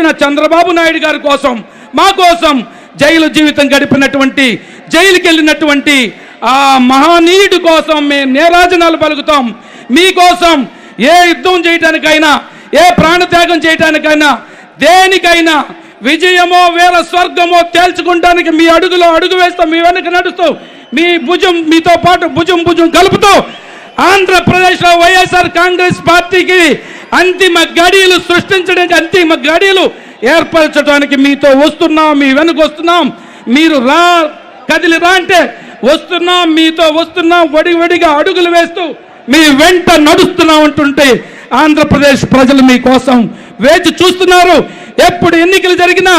ఇచ్చిన చంద్రబాబు నాయుడు గారి కోసం మా కోసం జైలు జీవితం గడిపినటువంటి జైలుకి వెళ్ళినటువంటి ఆ మహానీయుడి కోసం మేము నేరాజనాలు పలుకుతాం. మీకోసం ఏ యుద్ధం చేయటానికైనా ఏ ప్రాణత్యాగం చేయటానికైనా దేనికైనా విజయమో వేల స్వర్గమో తేల్చుకుంటానికి మీ అడుగులో అడుగు వేస్తాం మీ వెనక నడుస్తూ మీ భుజం మీతో పాటు భుజం భుజం కలుపుతూ ఆంధ్రప్రదేశ్లో వైఎస్ఆర్ కాంగ్రెస్ పార్టీకి అంతిమ గడియలు సృష్టించడానికి అంతిమ గడియలు ఏర్పరచడానికి మీతో వస్తున్నాం మీ వెనుక వస్తున్నాం. మీరు రా కదిలి రా అంటే వస్తున్నాం మీతో వస్తున్నాం వడి వడిగా అడుగులు వేస్తూ మీ వెంట నడుస్తున్నాం అంటుంటే ఆంధ్రప్రదేశ్ ప్రజలు మీకోసం వేచి చూస్తున్నారు. ఎప్పుడు ఎన్నికలు జరిగినా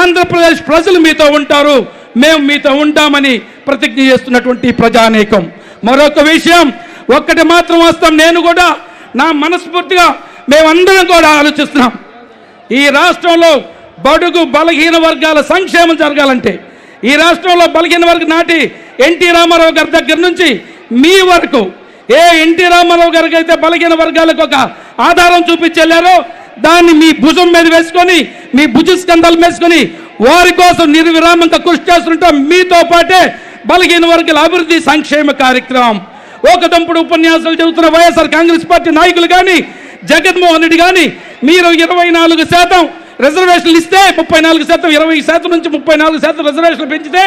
ఆంధ్రప్రదేశ్ ప్రజలు మీతో ఉంటారు. మేము మీతో ఉంటామని ప్రతిజ్ఞ చేస్తున్నటువంటి ప్రజానేకం. మరొక విషయం ఒక్కటి మాత్రం వస్తాం నేను కూడా నా మనస్ఫూర్తిగా మేమందరం కూడా ఆలోచిస్తున్నాం. ఈ రాష్ట్రంలో బడుగు బలహీన వర్గాల సంక్షేమం జరగాలంటే ఈ రాష్ట్రంలో బలహీన వర్గ నాటి ఎన్టీ రామారావు గారి దగ్గర నుంచి మీ వరకు ఏ ఎన్టీ రామారావు గారికి అయితే బలహీన వర్గాలకు ఒక ఆధారం చూపించెళ్ళారో దాన్ని మీ భుజం మీద వేసుకొని మీ భుజ స్కంధాలు వేసుకొని వారి కోసం నిర్విరామంగా కృషి చేస్తుంటాం. మీతో పాటే బలహీన వర్గాల అభివృద్ధి సంక్షేమ కార్యక్రమం. ఒక దంపుడు ఉపన్యాసాలు చెబుతున్న వైఎస్ఆర్ కాంగ్రెస్ పార్టీ నాయకులు కానీ జగన్మోహన్ రెడ్డి కానీ మీరు ఇరవై నాలుగు శాతం రిజర్వేషన్లు ఇస్తే ముప్పై నాలుగు శాతం ఇరవై శాతం నుంచి ముప్పై నాలుగు శాతం రిజర్వేషన్లు పెంచితే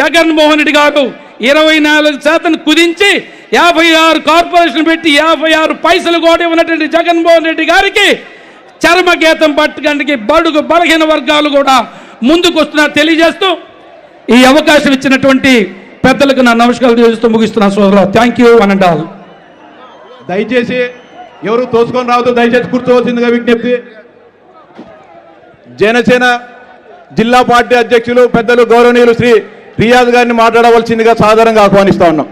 జగన్మోహన్ రెడ్డి గారు ఇరవై నాలుగు శాతం కుదించి యాభై ఆరు కార్పొరేషన్ పెట్టి యాభై ఆరు పైసలు కూడా ఉన్నటువంటి జగన్మోహన్ రెడ్డి గారికి చర్మగీతం పట్టడానికి బడుగు బలహీన వర్గాలు కూడా ముందుకు వస్తున్నారు. తెలియజేస్తూ ఈ అవకాశం ఇచ్చినటువంటి పెద్దలకు నా నమస్కారాలు చేస్తూ ముగిస్తున్నాను సోదరు thank you one and all దయచేసి ఎవరు తోసుకొని రావద్దు దయచేసి కూర్చోవలసిందిగా విజ్ఞప్తి. జనసేన జిల్లా పార్టీ అధ్యక్షులు పెద్దలు గౌరవనీయులు శ్రీ రియాజ్ గారిని మాట్లాడవలసిందిగా సాధారణంగా ఆహ్వానిస్తా ఉన్నాం.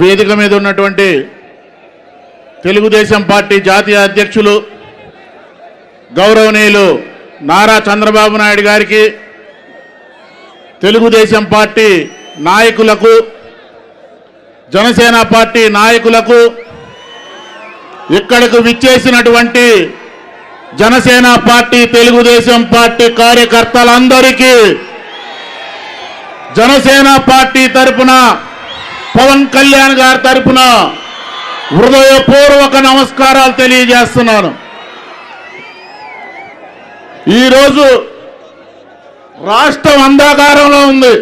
వేదిక మీద ఉన్నటువంటి తెలుగుదేశం పార్టీ జాతీయ అధ్యక్షులు గౌరవనీయులు నారా చంద్రబాబు నాయుడు గారికి తెలుగుదేశం పార్టీ నాయకులకు జనసేన పార్టీ నాయకులకు ఇక్కడకు విచ్చేసినటువంటి జనసేన పార్టీ తెలుగుదేశం పార్టీ కార్యకర్తలందరికీ జనసేన పార్టీ తరపున పవన్ కళ్యాణ్ గారి తరపున హృదయపూర్వక నమస్కారాలు తెలియజేస్తున్నాను. ఈరోజు రాష్ట్రం అంధకారంలో ఉంది.